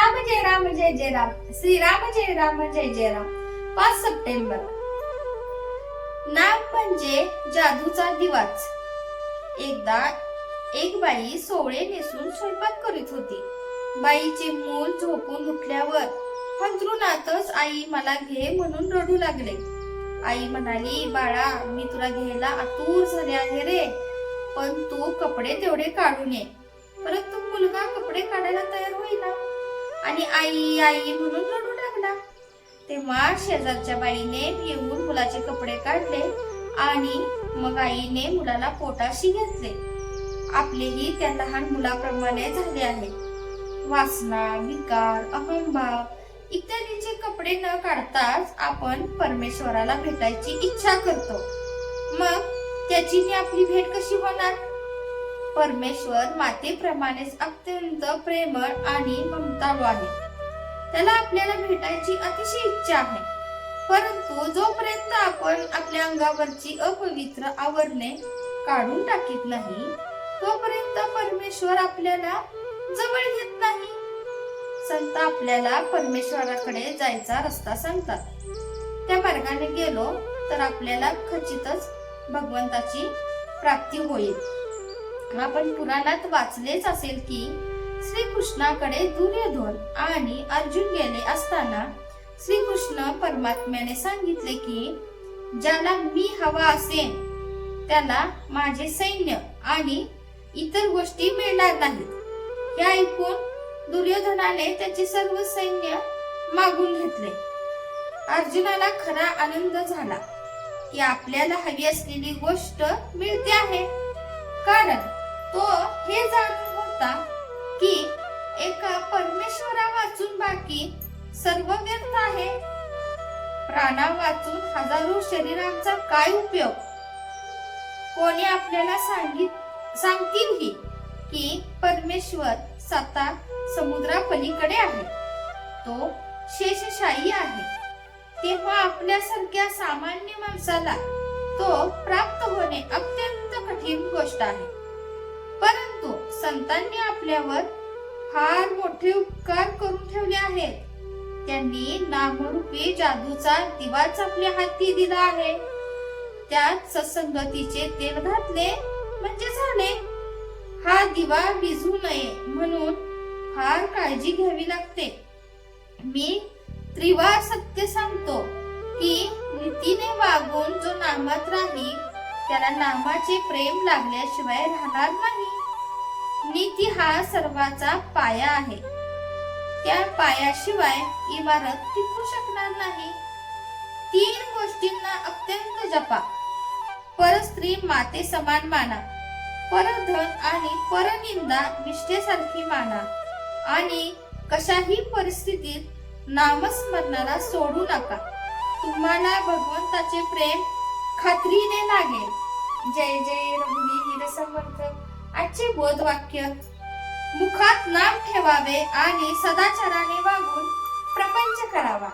राम जय राम जय जय राम. श्रीराम जय राम जय जय राम. पाच सप्टेंबर. नाम म्हणजे जादूचा दिवाच एकदा एक बाई सोवळे नेसून स्वयंपाक करीत होती. बाईचे मूल झोपून उठल्यावर अंथरुणातच आई मला घे म्हणून रडू लागले. आई म्हणाली बाळा मी तुला घ्यायला आतूर झाले आहे रे पण तू कपडे तेवढे काढून ये. परंतु मुलगा कपडे काढायला तयार होईना. आणि आई आई म्हणून रडू लागला. तेव्हा शेजारच्या बाईने येऊन मुलाचे कपडे काढले आणि मग आईने मुलाला पोटाशी घेतले. आपलेही त्या लहान मुलाप्रमाणे झाले आहे. वासना विकार अहंभाव इत्यादीचे कपडे न काढताच आपण परमेश्वराला भेटायची इच्छा करतो. मग त्याची आपली भेट कशी होणार? परमेश्वर मातेप्रमाणेच अत्यंत प्रेमळ आणि ममताळू आहे. त्याला आपल्याला भेटायची अतिशय इच्छा आहे. परंतु जोपर्यंत आपण आपल्या अंगावरची अपवित्र आवरणे काढून टाकीत नाही तोपर्यंत परमेश्वर आपल्याला जवळ घेत नाही. संत आपल्याला परमेश्वराकडे जायचा रस्ता सांगतात. त्या मार्गाने गेलो तर आपल्याला खचितच भगवंताची प्राप्ती होईल. आपण पुराणात वाचलेच असेल की? श्रीकृष्णाकडे दुर्योधन आणि अर्जुन गेले असताना श्रीकृष्ण परमात्म्याने सांगितले की ज्याला मी हवा असेल त्याला माझे सैन्य आणि इतर गोष्टी मिळणार नाहीत. हे ऐकून दुर्योधनाने त्याचे सर्व सैन्य मागून घेतले. अर्जुनाला खरा आनंद झाला की आपल्याला हवी असलेली गोष्ट मिळते आहे. कारण तो हे जाणून होता की एका परमेश्वरा वाचून बाकी सर्व व्यर्थ आहे. प्राणा वाचून हजारो शरीरांचा काय उपयोग? कोणी आपल्याला सांगित सांगतीलही की परमेश्वर सत्ता समुद्रापलीकडे आहे. तो शेषशाही आहे. तेव्हा आपल्यासारख्या सामान्य माणसाला तो प्राप्त होणे अत्यंत कठीण गोष्ट आहे. परंतु संतांनी आपल्यावर फार मोठे उपकार करून ठेवले आहेत. त्यांनी नामरूपी जादूचा दिवाच आपल्या हाती दिला आहे. त्यात ससंगतीचे तेल घातले म्हणजे झाले. हा दिवा विझू नये म्हणून फार काळजी घ्यावी लागते. मी त्रिवार सत्य सांगतो की नीतीने वागून जो नामात राहील त्याला नामाचे प्रेम लागल्याशिवाय राहणार नाही. नीती हा सर्वाचा पाया आहे. त्या पायाशिवाय इमारत टिकू शकणार नाही. तीन गोष्टींना अत्यंत जपा. परस्त्री माते समान माना. परधन आणि परनिंदा निष्ठेसारखी माना. आणि कशाही परिस्थितीत नामस्मरणाला सोडू नका. तुम्हाला भगवंताचे प्रेम खात्रीने लागेल जय जय रघुवीर समर्थ आजचे बोध वाक्य मुखात नाम ठेवावे आणि सदाचाराने वागून प्रपंच करावा.